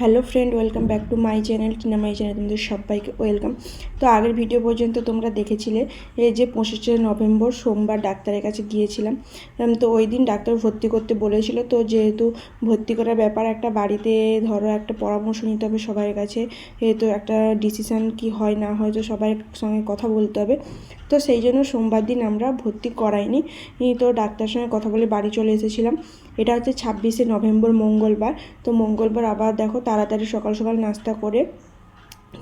Hello friend, welcome back to my channel কিনা my channel, তোমাদের সবাইকে ওয়েলকাম। তো আগের ভিডিও পর্যন্ত তোমরা দেখেছিলে, এই যে পঁচিশে নভেম্বর সোমবার ডাক্তারের কাছে গিয়েছিলাম। তো ওই দিন ডাক্তার ভর্তি করতে বলেছিল, তো যেহেতু ভর্তি করার ব্যাপার, একটা বাড়িতে ধরো একটা পরামর্শ নিতে হবে সবার কাছে যেহেতু একটা ডিসিশান কি হয় না হয় তো সবার সঙ্গে কথা বলতে হবে। তো সেই জন্য সোমবার দিন আমরা ভর্তি করাইনি। তো ডাক্তারের সঙ্গে কথা বলে বাড়ি চলে এসেছিলাম। এটা হচ্ছে ছাব্বিশে নভেম্বর মঙ্গলবার। তো মঙ্গলবার আবার দেখো তাড়াতাড়ি সকাল সকাল নাস্তা করে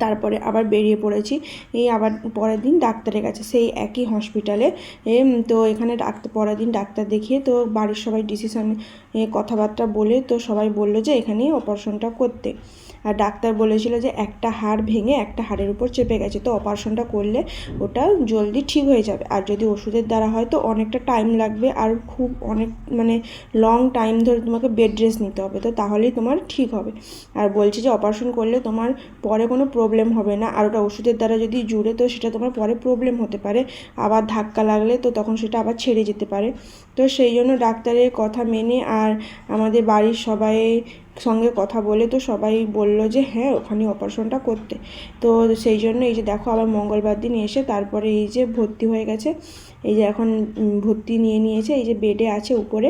তারপরে আবার বেরিয়ে পড়েছি। এই আবার পরের দিন ডাক্তারের কাছে, সেই একই হসপিটালে। তো এখানে ডাক্তার পরের দিন ডাক্তার দেখিয়ে তো বাড়ির সবাই ডিসিশন কথাবার্তা বলে তো সবাই বলল যে এখানেই অপারেশনটা করতে। আর ডাক্তার বলেছিল যে একটা হাড় ভেঙে একটা হাড়ের উপর চেপে গেছে। তো অপারেশনটা করলে ওটা জলদি ঠিক হয়ে যাবে। আর যদি ওষুধের দ্বারা হয় তো অনেকটা টাইম লাগবে আর খুব অনেক মানে লং টাইম ধরে তোমাকে বেড রেস্ট নিতে হবে। তো তাহলেই তোমার ঠিক হবে। আর বলছি যে অপারেশন করলে তোমার পরে কোনো প্রবলেম হবে না। আর ওটা ওষুধের দ্বারা যদি জুড়ে তো সেটা তোমার পরে প্রবলেম হতে পারে। আবার ধাক্কা লাগলে তো তখন সেটা আবার ছেড়ে যেতে পারে। তো সেই জন্য ডাক্তারের কথা মেনে আর আমাদের বাড়ির সবাই সঙ্গে কথা বলে তো সবাই বলল যে হ্যাঁ ওখানে অপারেশনটা করতে। তো সেই জন্য এই যে দেখো আবার মঙ্গলবার দিন এসে তারপরে এই যে ভর্তি হয়ে গেছে। এই যে এখন ভর্তি নিয়ে নিয়েছে, এই যে বেডে আছে উপরে।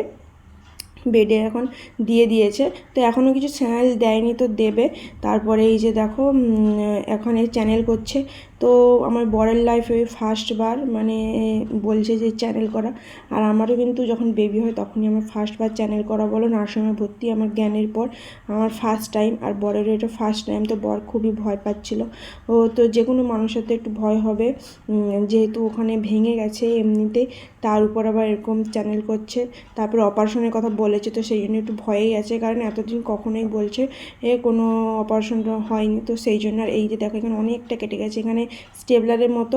বেডে এখন দিয়ে দিয়েছে। তো এখনও কিছু চ্যানেল দেয়নি তো দেবে। তারপরে এই যে দেখো এখন এই চ্যানেল করছে। তো আমার বরের লাইফে ফার্স্টবার মানে বলছে যে চ্যানেল করা। আর আমারও কিন্তু যখন বেবি হয় তখনই আমার ফার্স্টবার চ্যানেল করা বলো। নার্সিংহোমে ভর্তি আমার জ্ঞানের পর আমার ফার্স্ট টাইম আর বরেরও এটা ফার্স্ট টাইম তো বর খুবই ভয় পাচ্ছিল। ও তো যে কোনো মানুষের তো একটু ভয় হবে। যেহেতু ওখানে ভেঙে গেছে এমনিতে। তার উপর আবার এরকম চ্যানেল করছে। তারপরে অপারেশনের কথা বলেছে, তো সেই জন্য একটু ভয়েই আছে। কারণ এতদিন কখনোই বলছে, এ কোনো অপারেশন হয়নি। তো সেই জন্য আর এই যে দেখো, এখানে অনেকটা কেটে গেছে। এখানে স্টেবলারের মতো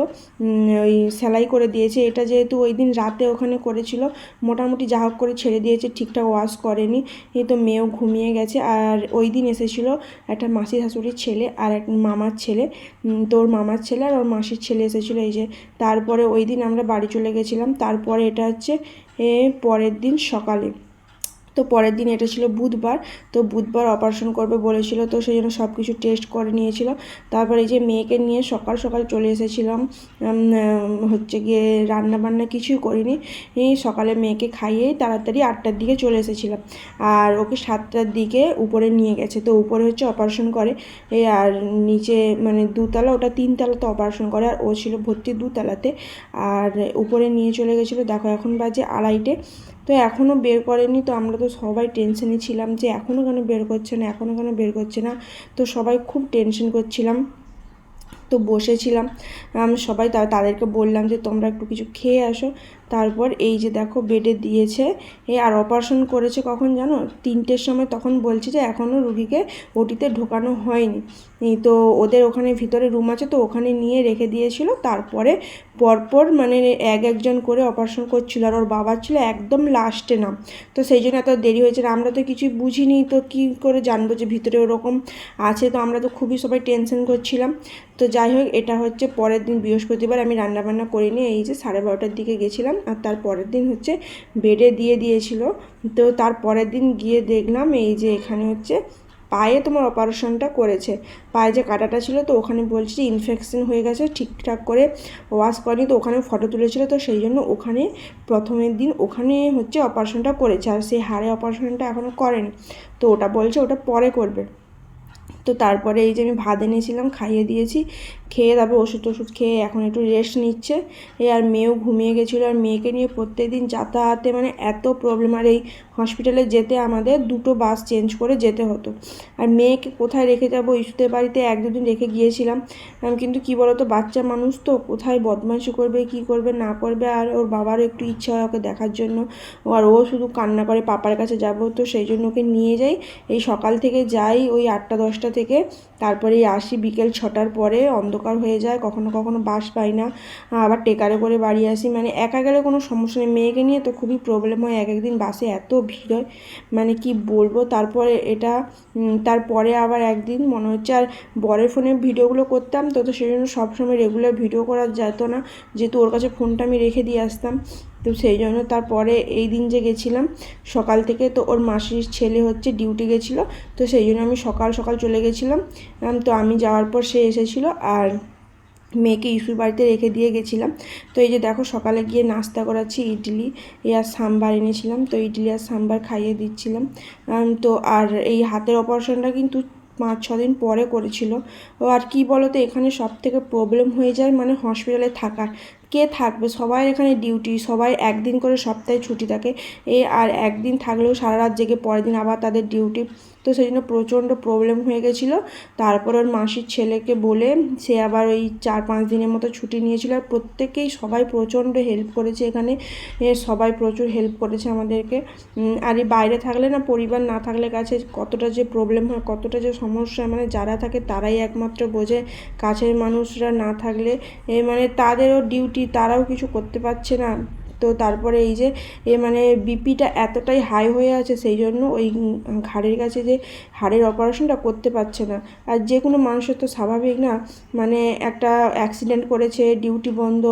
ওই সেলাই করে দিয়েছে। এটা যেহেতু ওই দিন রাতে ওখানে করেছিল, মোটামুটি যা হোক করে ছেড়ে দিয়েছে, ঠিকঠাক ওয়াশ করেনি। এই তো মেয়েও ঘুমিয়ে গেছে। আর ওই দিন এসেছিল একটা মাসি শাশুড়ির ছেলে আর এক মামার ছেলে। তোর মামার ছেলে আর ওর মাসির ছেলে এসেছিল। এই যে তারপরে ওই দিন আমরা বাড়ি চলে গেছিলাম। তারপরে এটা হচ্ছে পরের দিন সকালে। তো পরের দিন এটা ছিল বুধবার, তো বুধবার অপারেশন করবে বলেছিল, তো সেই জন্য সব কিছু টেস্ট করে নিয়েছিল। তারপর এই যে মেয়েকে নিয়ে সকাল সকাল চলে এসেছিলাম হচ্ছে গিয়ে রান্না বান্না কিছুই করিনি। সকালে মেয়েকে খাইয়ে তাড়াতাড়ি আটটার দিকে চলে এসেছিলাম। আর ওকে সাতটার দিকে উপরে নিয়ে গেছে, তো উপরে হচ্ছে অপারেশন করে। আর নিচে মানে দুতলা, ওটা তিনতলাতে অপারেশন করে, আর ও ছিল ভর্তি দুতলাতে। আর উপরে নিয়ে চলে গেছিল, দেখো এখন বাজে আড়াইটে। তো এখনও বের করেনি, তো আমরা তো সবাই টেনশনে ছিলাম যে এখনও কেন বের করছে না এখনও কেন বের করছে না, তো সবাই খুব টেনশন করছিলাম। তো বসেছিলাম, আমি, সবাই তাদেরকে বললাম যে তোমরা একটু কিছু খেয়ে আসো তারপর এই যে দেখো বেডে দিয়েছে এই আর অপারেশন করেছে কখন জানো? তিনটের সময় তখন বলছে যে এখনও রুগীকে ওটিতে ঢোকানো হয়নি। তো ওদের ওখানে ভিতরে রুম আছে তো ওখানে নিয়ে রেখে দিয়েছিল। তারপরে পরপর মানে এক একজন করে অপারেশন করছিল আর ওর বাবার ছিল একদম লাস্টে নাম তো সেই জন্য এত দেরি হয়েছে আমরা তো কিছুই বুঝিনি তো কী করে জানব যে ভিতরে ওরকম আছে। তো আমরা তো খুবই সবাই টেনশন করছিলাম। তো যাই হোক, এটা হচ্ছে পরের দিন বৃহস্পতিবার আমি রান্নাবান্না করিনি। এই যে সাড়ে বারোটার দিকে গেছিলাম। আর তার পরের দিন হচ্ছে বেডে দিয়ে দিয়েছিল। তো তার পরের দিন গিয়ে দেখলাম এই যে এখানে হচ্ছে পায়ে তোমার অপারেশনটা করেছে। পায়ে যে কাটাটা ছিল তো ওখানে বলছে যে ইনফেকশন হয়ে গেছে, ঠিকঠাক করে ওয়াশ করেনি তো ওখানে ফটো তুলেছিল তো সেই জন্য ওখানে প্রথমের দিন ওখানে হচ্ছে অপারেশনটা করেছে আর সেই হাড়ে অপারেশনটা এখনও করেনি। তো ওটা বলছে ওটা পরে করবে। তো তারপরে এই যে আমি ভাত এনেছিলাম, খাইয়ে দিয়েছি। খেয়ে তারপর ওষুধ টষুধ খেয়ে এখন একটু রেস্ট নিচ্ছে। এই আর মেয়েও ঘুমিয়ে গেছিল। আর মেয়েকে নিয়ে প্রত্যেক দিন যাতায়াতে মানে এত প্রবলেম আর এই হসপিটালে যেতে আমাদের দুটো বাস চেঞ্জ করে যেতে হতো। আর মেয়েকে কোথায় রেখে যাব ইস্যুদের বাড়িতে এক দুদিন রেখে গিয়েছিলাম। কিন্তু কি বলতো, বাচ্চা মানুষ তো, কোথায় বদমাইশি করবে, কি করবে, না করবে, আর ওর বাবারও একটু ইচ্ছা হয় ওকে দেখার জন্য। আর ও শুধু কান্না করে পাপার কাছে যাব, তো সেই জন্য ওকে নিয়ে যাই। এই সকাল থেকে যাই ওই আটটা, দশটা থেকে। তারপরে আসি বিকেল ছটার পরে, অন্ধকার হয়ে যায়, কখনো কখনো বাস পাই না। আবার টেকারে করে বাড়ি আসি। মানে একা গেলে কোনো সমস্যা নেই। মেয়েকে নিয়ে তো খুবই প্রবলেম হয়। এক একদিন বাসে এত ভিড় মানে কি বলব? তারপরে এটা তারপরে আবার একদিন মনে হচ্ছে আর বরের ফোনে ভিডিওগুলো করতাম, তো তো সেই জন্য সবসময় রেগুলার ভিডিও করা যেত না। যেহেতু ওর কাছে ফোনটা আমি রেখে দিয়ে আসতাম, তো সেই জন্য তারপরে এই দিন যে গেছিলাম, সকাল থেকে তো ওর মাসির ছেলে হচ্ছে ডিউটি গেছিল, তো সেই জন্য আমি সকাল সকাল চলে গেছিলাম। তো আমি যাওয়ার পর সে এসেছিল আর মেয়েকে ইসুর বাড়িতে রেখে দিয়ে গেছিলাম। তো এই যে দেখো সকালে গিয়ে নাস্তা করাচ্ছি, ইডলি আর সাম্বার এনেছিলাম। তো ইডলি আর সাম্বার খাইয়ে দিচ্ছিলাম। তো আর এই হাতের অপারেশনটা কিন্তু পাঁচ, ছ দিন পরে করেছিল। ও আর কি বলতো, এখানে সব থেকে প্রবলেম হয়ে যায় মানে হসপিটালে থাকার। কে থাকবে? সবাই এখানে ডিউটি সবাই একদিন করে সপ্তাহে ছুটি থাকে। এ আর একদিন থাকলেও সারা রাত জেগে পরের দিন আবার তাদের ডিউটি তো সেই জন্য প্রচণ্ড প্রবলেম হয়ে গেছিল। তারপর ওর মাসির ছেলেকে বলে সে আবার ওই চার পাঁচ দিনের মতো ছুটি নিয়েছিল। আর প্রত্যেকেই সবাই প্রচণ্ড হেল্প করেছে এখানে। সবাই প্রচুর হেল্প করেছে আমাদেরকে। আর এই বাইরে থাকলে না, পরিবার না থাকলে কাছে কতটা যে প্রবলেম হয়, কতটা যে সমস্যা মানে যারা থাকে তারাই একমাত্র বোঝে। কাছের মানুষরা না থাকলে মানে তাদেরও ডিউটি তারাও কিছু করতে পারছে না, তো তারপরে এই যে, এ মানে বিপিটা এতটাই হাই হয়ে আছে, সেই জন্য ওই ঘাড়ের কাছে যে হাড়ের অপারেশনটা করতে পারছে না। আর যে কোনো মানুষের তো স্বাভাবিক না মানে একটা অ্যাক্সিডেন্ট করেছে ডিউটি বন্ধ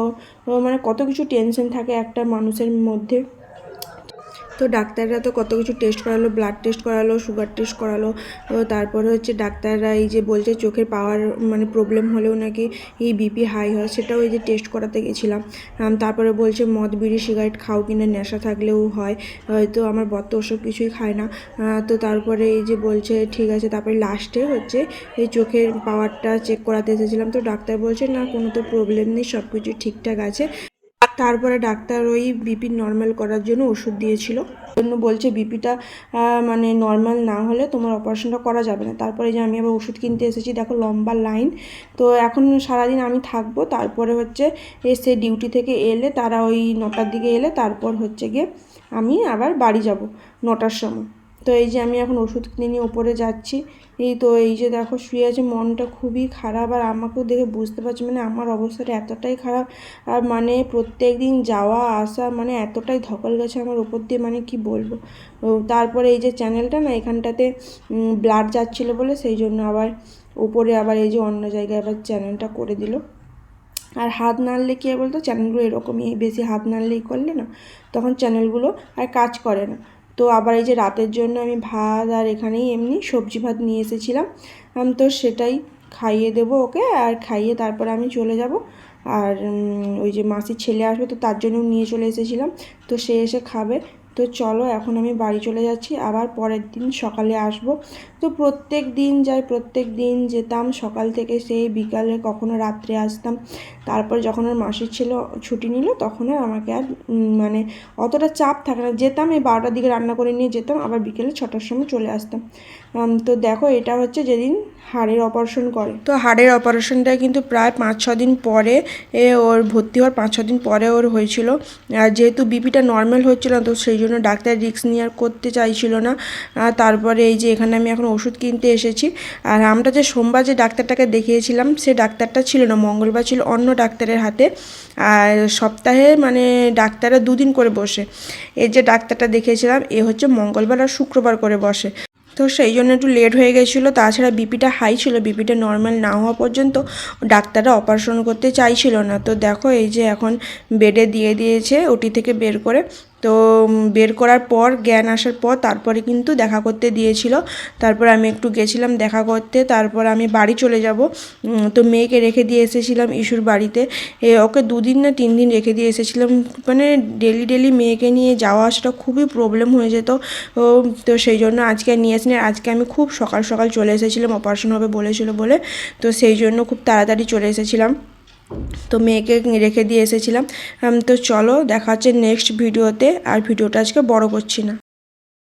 মানে কত কিছু টেনশন থাকে একটা মানুষের মধ্যে। তো ডাক্তাররা তো কত কিছু টেস্ট করালো ব্লাড টেস্ট করালো সুগার টেস্ট করালো তারপরে হচ্ছে ডাক্তাররা এই যে বলছে চোখের পাওয়ার মানে প্রবলেম হলেও নাকি এই বিপি হাই হয়, সেটাও এই যে টেস্ট করাতে গেছিলাম। তারপরে বলছে মদ, বিড়ি সিগারেট খাও কিনা, নেশা থাকলেও হয়, হয়তো আমার বর তো ওসব কিছুই খায় না। তো তারপরে এই যে বলছে ঠিক আছে, তারপরে লাস্টে হচ্ছে এই চোখের পাওয়ারটা চেক করাতে এসেছিলাম, তো ডাক্তার বলছে না কোনো তো প্রবলেম নেই সব কিছু ঠিকঠাক আছে। তারপরে ডাক্তার ওই বিপি নর্মাল করার জন্য ওষুধ দিয়েছিল। জন্য বলছে বিপিটা মানে নর্মাল না হলে তোমার অপারেশনটা করা যাবে না। তারপরে যে আমি আবার ওষুধ কিনতে এসেছি, দেখো লম্বা লাইন তো এখন সারাদিন আমি থাকব, তারপরে হচ্ছে এসে ডিউটি থেকে এলে, তারা ওই নটার দিকে এলে, তারপর হচ্ছে গিয়ে আমি আবার বাড়ি যাব, নটার সময়। তো এই যে আমি এখন ওষুধ কিনে নিয়ে ওপরে যাচ্ছি। এই তো এই যে দেখো শুয়ে আছে, মনটা খুবই খারাপ আর আমাকেও দেখে বুঝতে পারছি মানে আমার অবস্থাটা এতটাই খারাপ। আর মানে প্রত্যেক দিন যাওয়া, আসা মানে এতটাই ধকল গেছে আমার ওপর দিয়ে মানে কি বলব? তারপরে এই যে চ্যানেলটা না, এখানটাতে ব্লাড যাচ্ছিল বলে সেই জন্য আবার উপরে আবার এই যে অন্য জায়গায় আবার চ্যানেলটা করে দিল। আর হাত নাড়লে কী বলতো? চ্যানেলগুলো এরকমই, বেশি হাত নাড়লেই করলে না, তখন চ্যানেলগুলো আর কাজ করে না। তো আবার এই যে রাতের জন্য আমি ভাত আর এখানেই এমনি সবজি ভাত নিয়ে এসেছিলাম। তো সেটাই খাইয়ে দেবো ওকে আর খাইয়ে তারপরে আমি চলে যাব। আর ওই যে মাসির ছেলে আসবে তো তার জন্য নিয়ে চলে এসেছিলাম। তো সে এসে খাবে। তো চলো, এখন আমি বাড়ি চলে যাচ্ছি, আবার পরের দিন সকালে আসব। তো প্রত্যেক দিন যাই, প্রত্যেক দিন যেতাম, সকাল থেকে সেই বিকালে কখনো রাত্রে আসতাম। তারপর যখন ওর মাসির ছেলে, ছুটি নিল, তখন আর আমাকে আর মানে অতটা চাপ থাকে না। যেতাম, এই বারোটার দিকে রান্না করে নিয়ে যেতাম, আবার বিকেলে ছটার সময় চলে আসতাম। তো দেখো, এটা হচ্ছে যেদিন হাড়ের অপারেশন করে। তো হাড়ের অপারেশনটা কিন্তু প্রায় পাঁচ, ছ দিন পরে এ ওর ভর্তি হওয়ার পাঁচ, ছ দিন পরে ওর হয়েছিল। আর যেহেতু বিপিটা নর্মাল হচ্ছিল তো সেই জন্য ডাক্তার রিস্ক নিয়ে আর করতে চাইছিল না। তারপরে এই যে এখানে আমি এখন ওষুধ কিনতে এসেছি। আর আমরা যে সোমবার যে ডাক্তারটাকে দেখিয়েছিলাম, সে ডাক্তারটা ছিল না, মঙ্গলবার ছিল অন্য ডাক্তারের হাতে। আর সপ্তাহে মানে ডাক্তাররা দুদিন করে বসে। এর যে ডাক্তারটা দেখিয়েছিলাম, এ হচ্ছে মঙ্গলবার আর শুক্রবার করে বসে। তো সেই জন্য একটু লেট হয়ে গেছিল, তাছাড়া বিপিটা হাই ছিল বিপিটা নর্মাল না হওয়া পর্যন্ত ডাক্তাররা অপারেশন করতে চাইছিল না। তো দেখো এই যে এখন বেডে দিয়ে দিয়েছে, ওটি থেকে বের করে। তো বের করার পর, জ্ঞান আসার পর তারপরে কিন্তু দেখা করতে দিয়েছিল। তারপর আমি একটু গেছিলাম দেখা করতে, তারপর আমি বাড়ি চলে যাব। তো মেয়েকে রেখে দিয়ে এসেছিলাম ইস্যুর বাড়িতে। এ, ওকে দুদিন না তিন দিন রেখে দিয়ে এসেছিলাম। মানে ডেলি ডেলি মেয়েকে নিয়ে যাওয়া আসাটা খুবই প্রবলেম হয়ে যেত। তো সেই জন্য আজকে নিয়ে আসিনি। আজকে আমি খুব সকাল সকাল চলে এসেছিলাম অপারেশন হবে বলেছিল বলে। তো সেই জন্য খুব তাড়াতাড়ি চলে এসেছিলাম। তো মেয়েকে রেখে দিয়ে এসেছিলাম। তো চলো দেখা হচ্ছে নেক্সট ভিডিওতে আর ভিডিওটা আজকে বড় করছি না।